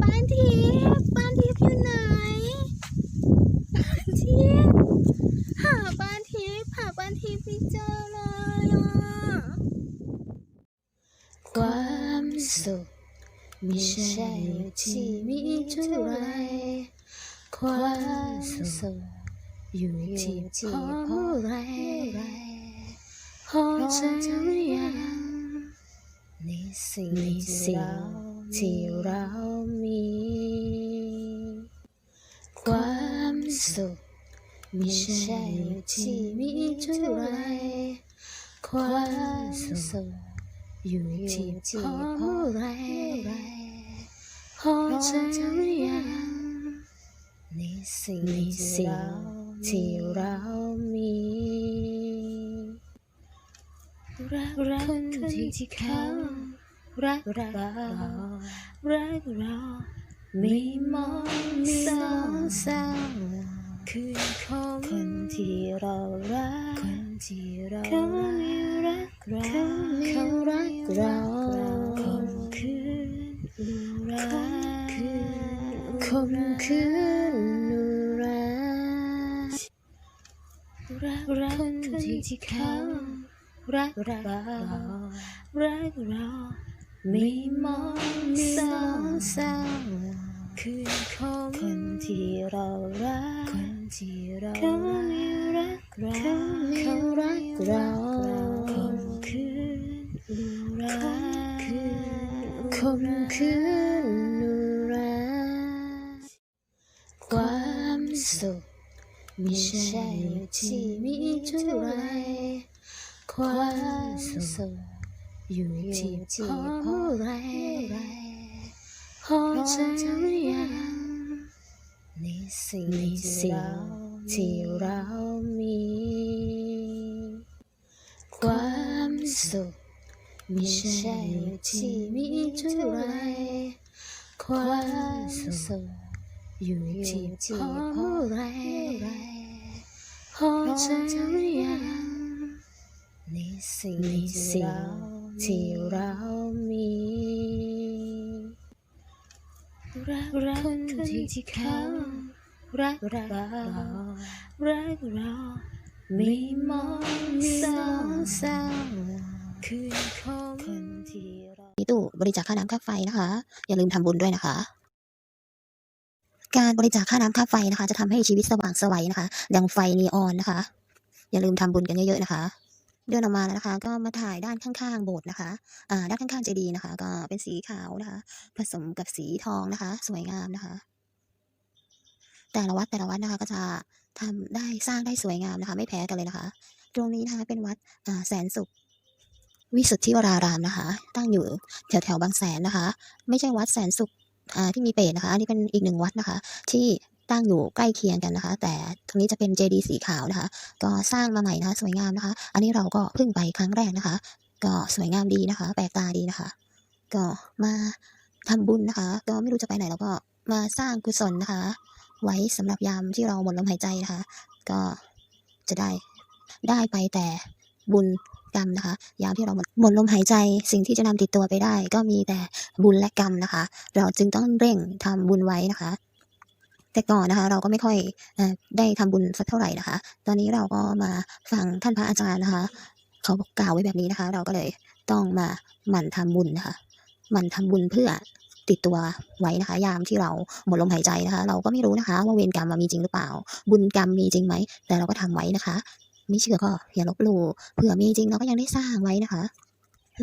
ปานทิพย์ปานทิพย์อยู่ไหนปานทิพย์หาปานทิพย์หาปานทิพย์ไม่เจอเลยอะความสุขไม่ใช่อยู่ที่มีเท่าไรความสุขอยู่ที่พอเมื่อไรพอใจหรือยังในสิ่งที่ที่เรา สุขไม่ใช่อยู่ที่มีเท่าไรความสุขอยู่ที่พอเมื่อไรพอใจหรือยังในสิ่งที่เรามีรักรักคนที่เขารักเรารักเราไม่มองสองสาว คือคนที่เรารักคนที่เรารักเขาเขารักเราคนคืนรักคมคืนรักรักรักคนที่เขารักเรารักเราไม่มองสองสาว คือคนที่เรารักคนที่เรารักเราเขารักเราคนคืนรักคมคืนรักความสุขไม่ใช่อยู่ที่มีเท่าไรความสุขอยู่ที่พอเมื่อไรพอ ใจหรือยังในสิ่งที่เรามี ความสุขไม่ใช่ที่มีเท่าไรความสุขอยู่ที่พอไรพอใจหรือยังในสิ่งที่เรา รักรักคนที่เขารักเรารักเราไม่มองสองสาวคือคนที่เรามีตู้บริจาคค่าน้ำค่าไฟนะคะ อย่าลืมทำบุญด้วยนะคะ การบริจาคค่าน้ำค่าไฟนะคะ จะทำให้ชีวิตสว่างไสวัยนะคะ ดังไฟนีออนนะคะ อย่าลืมทำบุญกันเยอะๆนะคะ เดินออกมาแล้วนะคะ ก็มาถ่ายด้านข้างๆโบสถ์นะคะอ่าด้านข้างๆเจดีย์นะคะ ก็เป็นสีขาวนะคะ ผสมกับสีทองนะคะ สวยงามนะคะ แต่ละวัดแต่ละวัดนะคะ ก็จะทำได้สร้างได้สวยงามนะคะ ไม่แพ้กันเลยนะคะ ตรงนี้นะคะเป็นวัดอ่าแสนสุขวิสุทธิวรารามนะคะ ตั้งอยู่แถวแถวบางแสนนะคะ ไม่ใช่วัดแสนสุขอ่าที่มีเปรตนะคะ อันนี้เป็นอีกหนึ่งวัดนะคะ ที่ ตั้งอยู่ใกล้เคียงกันนะคะ แต่ตรงนี้จะเป็นเจดีย์สีขาวนะคะ ก็สร้างมาใหม่นะคะ สวยงามนะคะ อันนี้เราก็เพิ่งไปครั้งแรกนะคะ ก็สวยงามดีนะคะ แปลกตาดีนะคะ ก็มาทำบุญนะคะ ก็ไม่รู้จะไปไหนเราก็มาสร้างกุศลนะคะ ไว้สำหรับยามที่เราหมดลมหายใจนะคะ ก็จะได้ได้ไปแต่บุญกรรมนะคะ ยามที่เราหมดหมดลมหายใจ สิ่งที่จะนำติดตัวไปได้ ก็มีแต่บุญและกรรมนะคะ เราจึงต้องเร่งทำบุญไว้นะคะ แต่ก่อนนะคะ เราก็ไม่ค่อยได้ทำบุญสักเท่าไหร่นะคะ ตอนนี้เราก็มาฟังท่านพระอาจารย์นะคะ เขากล่าวไว้แบบนี้นะคะ เราก็เลยต้องมาหมั่นทำบุญนะคะหมั่นทำบุญเพื่อติดตัวไว้นะคะ ยามที่เราหมดลมหายใจนะคะ เราก็ไม่รู้นะคะ ว่าเวรกรรมมีจริงหรือเปล่า บุญกรรมมีจริงไหมแต่เราก็ทำไว้นะคะ ไม่เชื่อก็อย่าลบหลู่เผื่อมีจริงเราก็ยังได้สร้างไว้นะคะ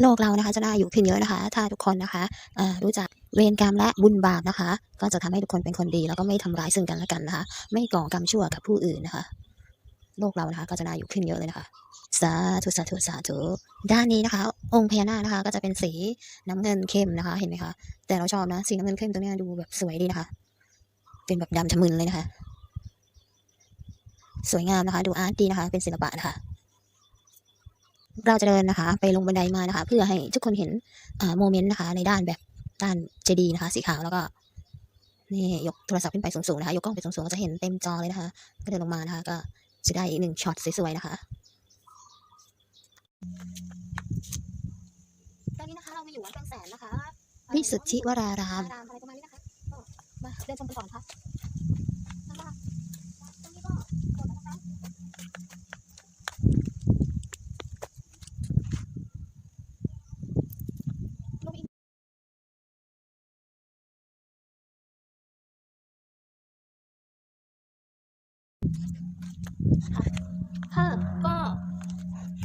โลกเรานะคะจะน่าอยู่ขึ้นเยอะนะคะ ถ้าทุกคนนะคะรู้จักเวรกรรมและบุญบาปนะคะ ก็จะทำให้ทุกคนเป็นคนดี แล้วก็ไม่ทำร้ายซึ่งกันและกันนะคะ ไม่ก่อกรรมชั่วกับผู้อื่นนะคะ โลกเรานะคะก็จะน่าอยู่ขึ้นเยอะเลยนะคะสาธุสาธุสาธุด้านนี้นะคะ องค์พญานาคนะคะ ก็จะเป็นสีน้ำเงินเข้มนะคะ เห็นไหมคะ แต่เราชอบนะสีน้ำเงินเข้มตัวนี้ดูแบบสวยดีนะคะ เป็นแบบดำชะมึนเลยนะคะ สวยงามนะคะ ดูอาร์ตดีนะคะ เป็นศิลปะนะคะ เราจะเดินนะคะ ไปลงบันไดมานะคะ เพื่อให้ทุกคนเห็นอ่าโมเมนต์นะคะ ในด้านแบบด้านเจดีย์นะคะ สีขาวแล้วก็นี่ยกโทรศัพท์ขึ้นไปสูงๆนะคะ ยกกล้องไปสูงๆก็จะเห็นเต็มจอเลยนะคะ ก็เดินลงมานะคะ ก็จะได้อีกหนึ่งช็อตสวยๆนะคะตอนนี้นะคะเรามาอยู่วัดบางแสนนะคะวิสุทธิวรารามรามอะไรประมาณนี้นะคะก็มาเดินชมกันก่อนค่ะข้างล่างตรงนี้ก็โบสถ์แล้วนะคะลงไปอีก ค่ะค่ะก็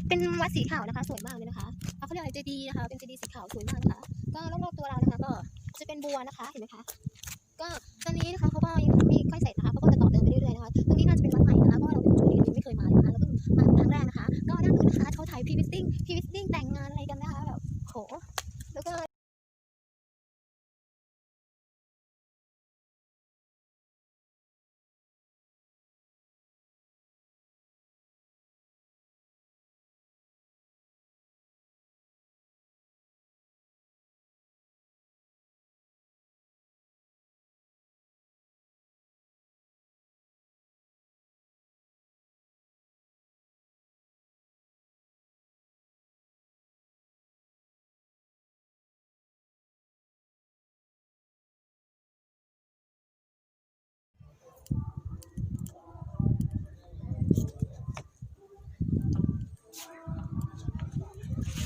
เป็นวัดสีขาวนะคะ สวยมากเลยนะคะเขาเรียกอะไรเจดีนะคะ เป็นเจดีสีขาวสวยมากนะคะก็รอบๆตัวเรานะคะ ก็จะเป็นบัวนะคะเห็นไหมคะก็ตอนนี้นะคะเขาก็ยังไม่ค่อยเสร็จนะคะเขาก็จะต่อเติมไปเรื่อยๆนะคะตรงนี้น่าจะเป็นวัดใหม่นะคะเพราะเราเป็นนี้ยังไม่เคยมาเลยนะคะเราเพิ่งมาครั้งแรกนะคะ ก็ด้านนู้นนะคะเขาถ่ายพีวีสติ้งแต่งงานอะไรกันนะคะ แบบโห แล้วก็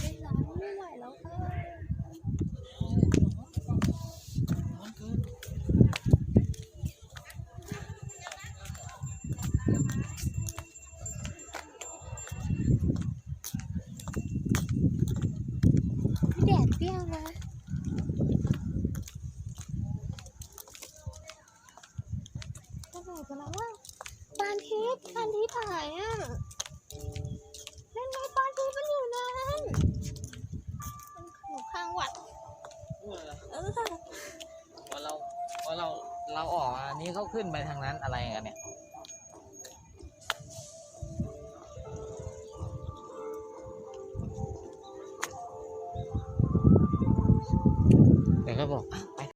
ไม่ร้อนไม่ไหวแล้วค่ะแดดเปรี้ยวนะ ก็บอกกันแล้วว่าปานทิพย์ปานทิพย์หายอะเล่นไงปานทิพย์มันอยู่นั้นมันอยู่ข้างวัดเออพอเราพอเราเราออกอันนี้เขาขึ้นไปทางนั้นอะไรกันเนี่ย